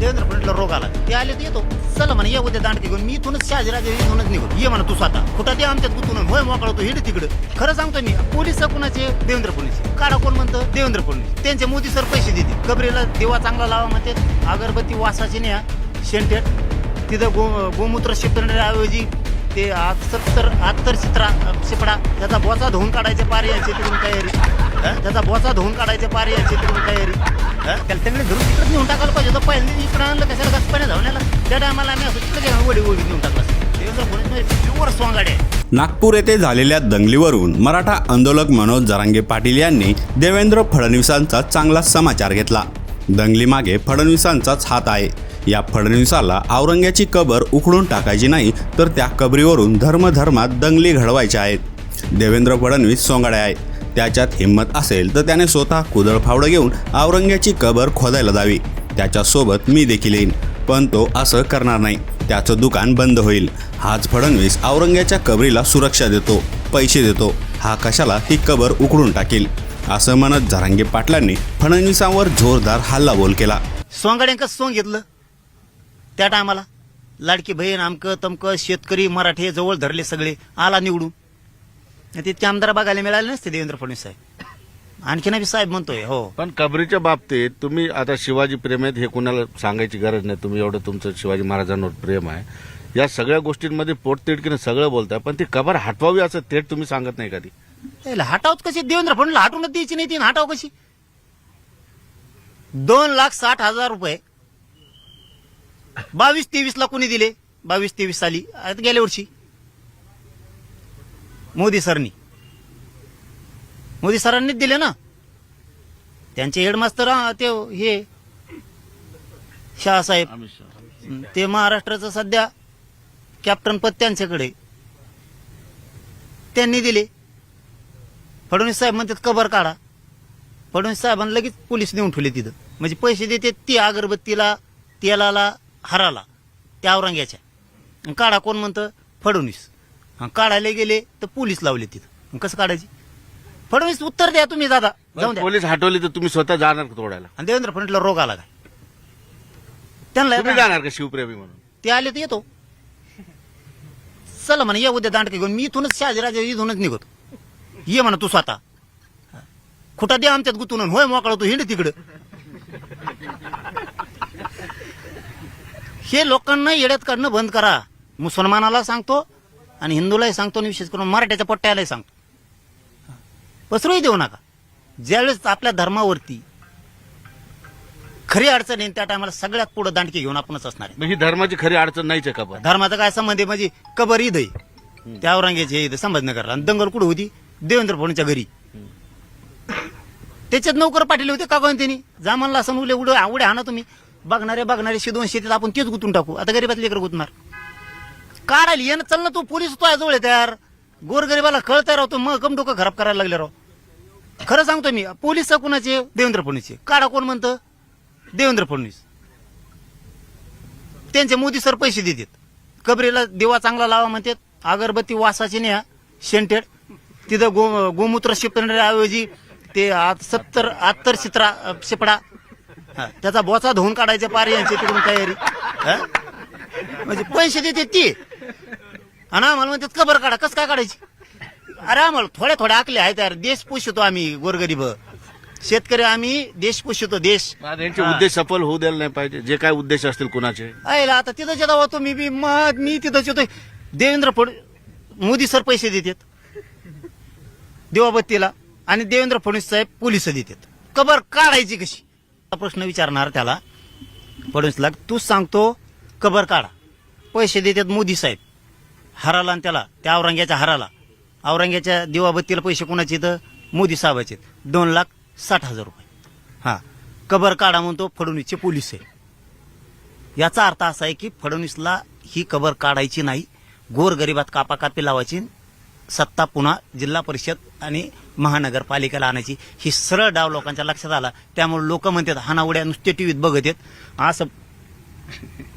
देवेंद्र फडणवीसला रोग आला. ते आले तर येतो. चला म्हणे ये उद्या दांडके घेऊन मी इथूनच शहाजीराजे इथूनच निघतो ये म्हणा तू स्वतः. कुठं ते आमच्यात गुतून होय मोकळा तू हिड तिकडं. खरं सांगतो मी पोलीस कुणाचे? देवेंद्र फडणवीस. काढा कोण म्हणतं? देवेंद्र फडणवीस. त्यांचे मोदी सर पैसे देते कबरीला देवा चांगला लावा म्हणते. अगरबत्ती वासाची न्या शेंटेट तिथं गो गोमूत्र शिपण्याऐवजी ते सत्तर अत्तर चित्रा शिपडा त्याचा बोचा धुवून काढायचे पार यायचे तिकडून तयारी? त्याचा बोचा धुवून काढायचे पार यायचे तिकडून तयारी? त्याला त्यांनी धरून तिकडे नेऊन टाकायला पाहिजे तर पहिले इकडे आणलं कशाला कसं धावण्याला? त्या टायमाला आम्ही असं तिकडे वडी वडी घेऊन टाकलं. प्युअर स्वांगाडे नागपूर येथे झालेल्या दंगलीवरून मराठा आंदोलक मनोज जरांगे पाटील यांनी देवेंद्र फडणवीसांचा चांगला समाचार घेतला. दंगलीमागे फडणवीसांचाच हात आहे. या फडणवीसाला औरंग्याची कबर उखडून टाकायची नाही तर त्या कबरीवरून धर्मधर्मात दंगली घडवायच्या आहेत. देवेंद्र फडणवीस सोंगाडे आहे त्याच्यात हिंमत असेल तर त्याने स्वतः कुदळ फावडं घेऊन औरंग्याची कबर खोदायला जावी. त्याच्यासोबत मी देखील येईन. पण तो असं करणार नाही. त्याचं दुकान बंद होईल. हाच फडणवीस औरंग्याच्या कबरीला सुरक्षा देतो पैसे देतो. हा कशाला ही कबर उकडून टाकेल? असं म्हणत झरांगे पाटलांनी फडणवीसांवर जोरदार हल्लाबोल केला. सोंगाड्यांक सोंग घेतलं. त्या टायमाला लाडकी बहीण आमकं तमकं शेतकरी मराठे जवळ धरले सगळे. आला निवडून. ते तितके आमदार बघायला मिळाले नसते देवेंद्र फडणवीस साहेब. आणखीन बी साहेब म्हणतोय हो. पण कबरीच्या बाबतीत तुम्ही आता शिवाजी प्रेम आहेत हे कुणाला सांगायची गरज नाही. तुम्ही एवढं तुमचं शिवाजी महाराजांवर प्रेम आहे. या सगळ्या गोष्टींमध्ये पोटतिडकीने सगळं बोलताय पण ती कबर हटवावी असं थेट तुम्ही सांगत नाही कधी? त्याला हटावत कशी? देवेंद्र फडणवीस हटवूनच द्यायची नाही ती हटाव कशी? दोन लाख साठ हजार रुपये. बावीस तेवीस ला कोणी दिले? बावीस तेवीस साली आता गेल्या वर्षी. मोदी सरनी. मोदी सरांनीच दिले ना? त्यांचे हेडमास्तर हा, ते हे शहासाहेब ते महाराष्ट्राचं सध्या कॅप्टन पद त्यांच्याकडे. त्यांनी दिले. फडणवीस साहेब म्हणतात कबर काढा. फडणवीस साहेबांना लगेच पोलीस नेऊन ठेवले तिथं. म्हणजे पैसे देते ती अगरबत्तीला तेलाला हाराला त्या औरंग्याच्या. काढा कोण म्हणतं? फडणवीस. काढायला गेले तर पोलीस लावले तिथं. कसं काढायची? फडणवीस उत्तर द्या तुम्ही दादा. जाऊन द्या. पोलीस हटवली तर तुम्ही स्वतः जाणार का तोडायला? आणि देवेंद्र फडणवीसला रोग आला काय त्यांना तुम्ही जाणार का शिवप्रेमी म्हणून? ते आले तर येतो. चला म्हणा या उद्या दांडके घेऊन. मी इथूनच शहाजीराजे इथूनच निघतो. ये म्हणा तू स्वतः. खुटा दे आमच्यात गुतून होय मोकळा तू हिंड तिकडं. हे लोकांना येड्यात काढणं बंद करा. मुसलमानाला सांगतो आणि हिंदूलाही सांगतो आणि विशेष करून मराठ्याच्या पट्ट्यालाही सांगतो. पसरूही देऊ नका. ज्यावेळेस आपल्या धर्मावरती खरी अडचण येईल त्या टायमाला सगळ्यात पुढे दांडके घेऊन आपणच असणार आहे. मग ही धर्माची खरी अडचण नाहीच आहे कबर धर्माचा काय संबंध आहे? म्हणजे कबर ईद आहे. त्या औरंग्याची ईद संभाजीनगरला. आणि दंगल कुठे होती? देवेंद्र फडणवीसच्या घरी. त्याच्यात नोकर पाठवले होते का कोण त्यांनी? जा म्हणला असं उले उडे आवडे हा ना तुम्ही बघणारे बघणारे शिदोन शेतीत आपण तेच गुतून टाकू. आता गरीबातले लेकर गुतणार. काढायला ये ना चल ना तू पोलीस तो जवळ आहे त्यार. गोरगरीबाला कळता राहतो मग कम डोकं खराब करायला लागले राव. खरं सांगतो मी पोलीस कुणाचे देवेंद्र फडणवीसचे. काढा कोण म्हणतं? देवेंद्र फडणवीस. त्यांचे मोदी सर पैसे देतात. कबरीला देवा चांगला लावा म्हणतात. अगरबत्ती वासाची न्या शेंटेड तिथं गो गोमूत्र शिपण्याऐवजी ते सत्तर अत्तर शित्रा शिपडा. त्याचा बोचा धुवून काढायचे पार यांची तिकडून तयारी. हा? म्हणजे पैसे देते ती. आणि आम्हाला म्हणतात कबर काढा कसं काय काढायची? अरे आम्हाला थोड्या थोड्या आकले आहेत यार देश पोषतो आम्ही गोरगरीब. शेतकरी आम्ही देश पोषतो देश. यांचे उद्देश सफल होऊ द्यायला नाही पाहिजे. जे काय उद्देश असतील कुणाचे? आयला आता तिथंच येतो होतो मी बी मग मी तिथंच येतोय देवेंद्र फड मोदी सर पैसे देतात. देवाबत्तीला. आणि देवेंद्र फडणवीस साहेब पोलीस देतात. कबर काढायची कशी? हा प्रश्न विचारणार त्याला. फडणवीसला तूच सांगतो कबर काढा. पैसे देतात मोदी साहेब. हराला आणि त्याला त्या औरंग्याच्या हराला. औरंग्याच्या दिवाबत्तीला पैसे कोणाचे तर मोदी साहेबाचे दोन लाख साठ हजार रुपये. हा. कबर काढा म्हणतो फडणवीसचे पोलीस आहे. याचा अर्थ असा आहे की फडणवीसला ही कबर काढायची नाही. गोरगरिबात कापाकापी लावायची. सत्ता पुन्हा जिल्हा परिषद आणि महानगरपालिकेला आणायची. ही सरळ डाव लोकांच्या लक्षात आला. त्यामुळे लोक म्हणतात हानावड्या नुसते टीव्हीत बघत आहेत. असं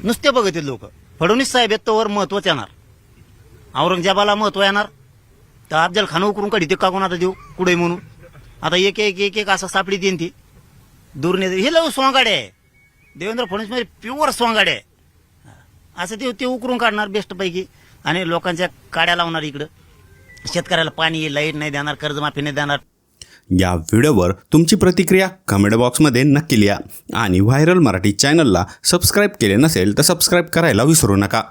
नुसते बघत आहेत लोक. फडणवीस साहेब आहेत तोवर महत्वच येणार. औरंगजेबाला महत्त्व येणार. तर अफजल खान उकरून काढी ते का कोण आता देऊ कुठे म्हणून. आता एक एक एक एक असं सापडी देईन ती. दूर नेते हे लव सोंगाडे आहे. देवेंद्र फडणवीस म्हणजे प्युअर सोंगाडे आहे. असं ते ते उकरून काढणार बेस्टपैकी आणि लोकांच्या काड्या लावणार इकडं. शेतकऱ्याला पाणी लाइट नाही देणार कर्जमाफी नाही देणार. या व्हिडिओवर तुमची प्रतिक्रिया कमेंट बॉक्समध्ये नक्की लिहा. आणि व्हायरल मराठी चॅनलला सबस्क्राईब केले नसेल तर सबस्क्राईब करायला विसरू नका.